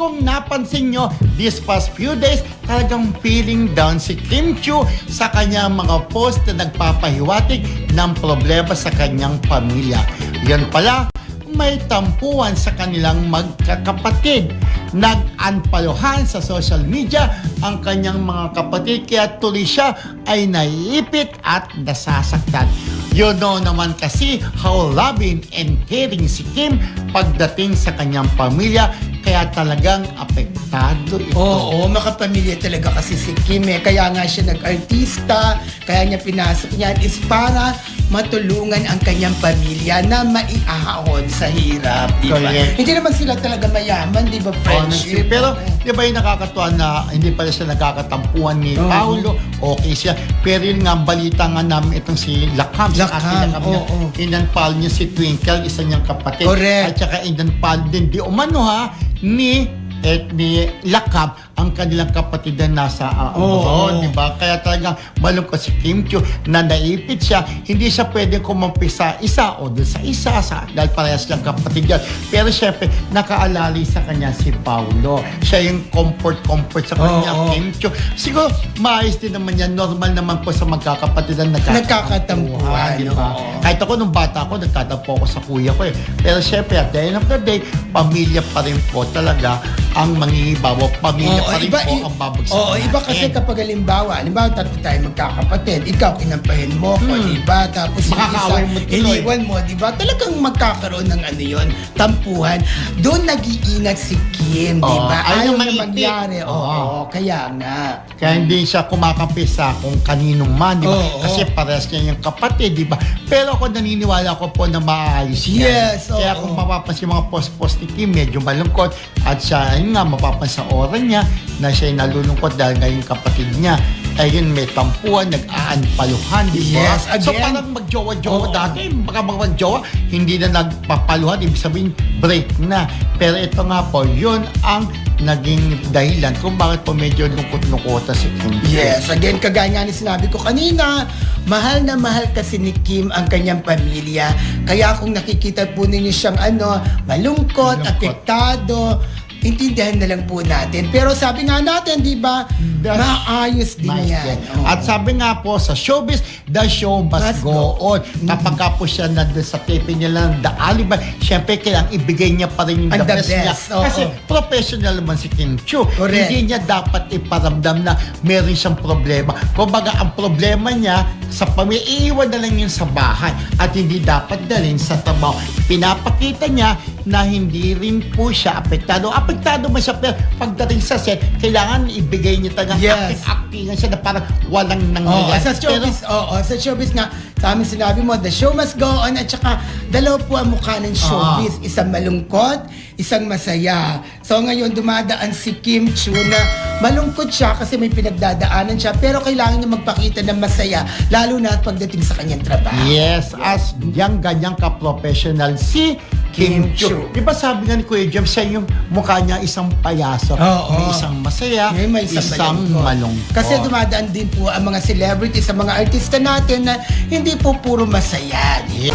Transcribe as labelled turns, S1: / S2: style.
S1: kung napansin nyo, this past few days, talagang feeling down si Kim Chu sa kanyang mga post na nagpapahiwatig ng problema sa kanyang pamilya. Yan pala, may tampuan sa kanilang magkakapatid. Nag-unpaluhan sa social media ang kanyang mga kapatid kaya tuloy siya ay naiipit at nasasaktan. You know naman kasi how loving and caring si Kim pagdating sa kanyang pamilya kaya talagang apektado ito.
S2: Oo, makapamilya talaga kasi si Kim eh. Kaya nga siya nag-artista, kaya niya pinasok niyan is para matulungan ang kanyang pamilya na maiahon sa hirap, di ba?
S1: Correct.
S2: Hindi naman sila talaga mayaman, di ba,
S1: Honestly.
S2: friendship?
S1: Pero, di ba yung nakakatuwa na hindi pala siya nagkakatampuan ni
S2: Oo.
S1: Paolo, okay siya. Pero yun nga, balita nga namin itong si Lakam, sa
S2: Lakam,
S1: Lakam niya,
S2: oo.
S1: inanpal niya si Twinkle, isa niyang kapatid.
S2: Correct.
S1: At saka inanpal din, di umano ha, ni et ni Lakab ang kanilang kapatid na nasa uh,
S2: Oo.
S1: di ba? Kaya talagang malungkot si Kim Chiu na naipit siya. Hindi siya pwedeng kumampi sa isa o doon sa isa sa, dahil parehas lang kapatid yan. Pero syempre, nakaalali sa kanya si Paulo. Siya yung comfort-comfort sa kanya,
S2: Oo.
S1: Kim Chiu. Siguro, maayos din naman yan. Normal naman po sa magkakapatid na
S2: Nagkakatampuhan,
S1: di ba?
S2: oo.
S1: Kahit ako nung bata ako, nagtatampo ako sa kuya ko eh. Pero syempre, at the end of the day, pamilya pa rin po talaga ang mangingibawa. Pamilya pa rin po ang babagsak
S2: Oo, iba kasi
S1: natin.
S2: kapag halimbawa, halimbawa tatlo tayo magkakapatid, ikaw kinampahin mo ko,
S1: Hmm.
S2: di ba? Tapos yung isa,
S1: mo tuloy.
S2: iniwan mo, di ba? Talagang magkakaroon ng ano yun, tampuhan. Doon nag-iingat si Kim, di
S1: Oo,
S2: ba?
S1: ayaw
S2: Ayaw na
S1: maipit.
S2: mangyari. Oo,
S1: Oo.
S2: kaya nga.
S1: Kaya hindi siya kumakampi sa kung kaninong man, di ba?
S2: Oo.
S1: Kasi parehas niya yung kapatid, di ba? Pero ako naniniwala ko po na maayos yan.
S2: Yes,
S1: Kaya
S2: oo.
S1: kung mapapansin yung mga post-post ni Kim, medyo malungkot. At siya, ayun nga, mapapansin sa oras niya na siya nalulungkot dahil nga yung kapatid niya. Ayun, may tampuan, nag-aanpaluhan, di ba?
S2: Yes,
S1: So
S2: again.
S1: parang magjowa-jowa
S2: Oo.
S1: dati, baka magjowa, hindi na nagpapaluhan, ibig sabihin, break na. Pero ito nga po, yun ang naging dahilan kung bakit po medyo lungkot-lungkota si Kim.
S2: Yes, again, kagaya nga ni sinabi ko kanina, mahal na mahal kasi ni Kim ang kanyang pamilya. Kaya kung nakikita po ninyo siyang ano, malungkot,
S1: Malungkot.
S2: apektado, intindihan na lang po natin. Pero sabi nga natin, di ba, maayos din
S1: Nice
S2: yan. Oo.
S1: At sabi nga po sa showbiz, the show must,
S2: Must
S1: go,
S2: go.
S1: on. Kapag ka po siya nandun sa taping nila ng The Alibay, syempre kailangan ibigay niya pa rin yung
S2: Ang
S1: the best, niya.
S2: oo.
S1: Kasi professional naman si Kim Chu.
S2: Correct.
S1: Hindi niya dapat iparamdam na meron siyang problema. Kumbaga, ang problema niya sa pamilya, iiwan na lang yun sa bahay at hindi dapat dalhin sa trabaho. Pinapakita niya na hindi rin po siya apektado. Apektado man siya, pero pagdating sa set, kailangan ibigay niya talaga
S2: Yes.
S1: acting-actingan siya na parang walang nangyayari.
S2: sa showbiz, oo, sa showbiz nga, sa amin sinabi mo, the show must go on at saka dalawa po ang mukha ng showbiz. Isang malungkot, isang masaya. So ngayon dumadaan si Kim Chu na malungkot siya kasi may pinagdadaanan siya pero kailangan niya magpakita ng masaya lalo na pagdating sa kanyang trabaho.
S1: Yes, as yang ganyang ka-professional si Kim Chu. Di ba sabi nga ni Kuya James, siya yung mukha niya isang payaso.
S2: Oo.
S1: May isang masaya,
S2: Ngayon may isang,
S1: isang
S2: malungkot.
S1: malungkot.
S2: Kasi dumadaan din po ang mga celebrities, sa mga artista natin na hindi po puro masaya. di.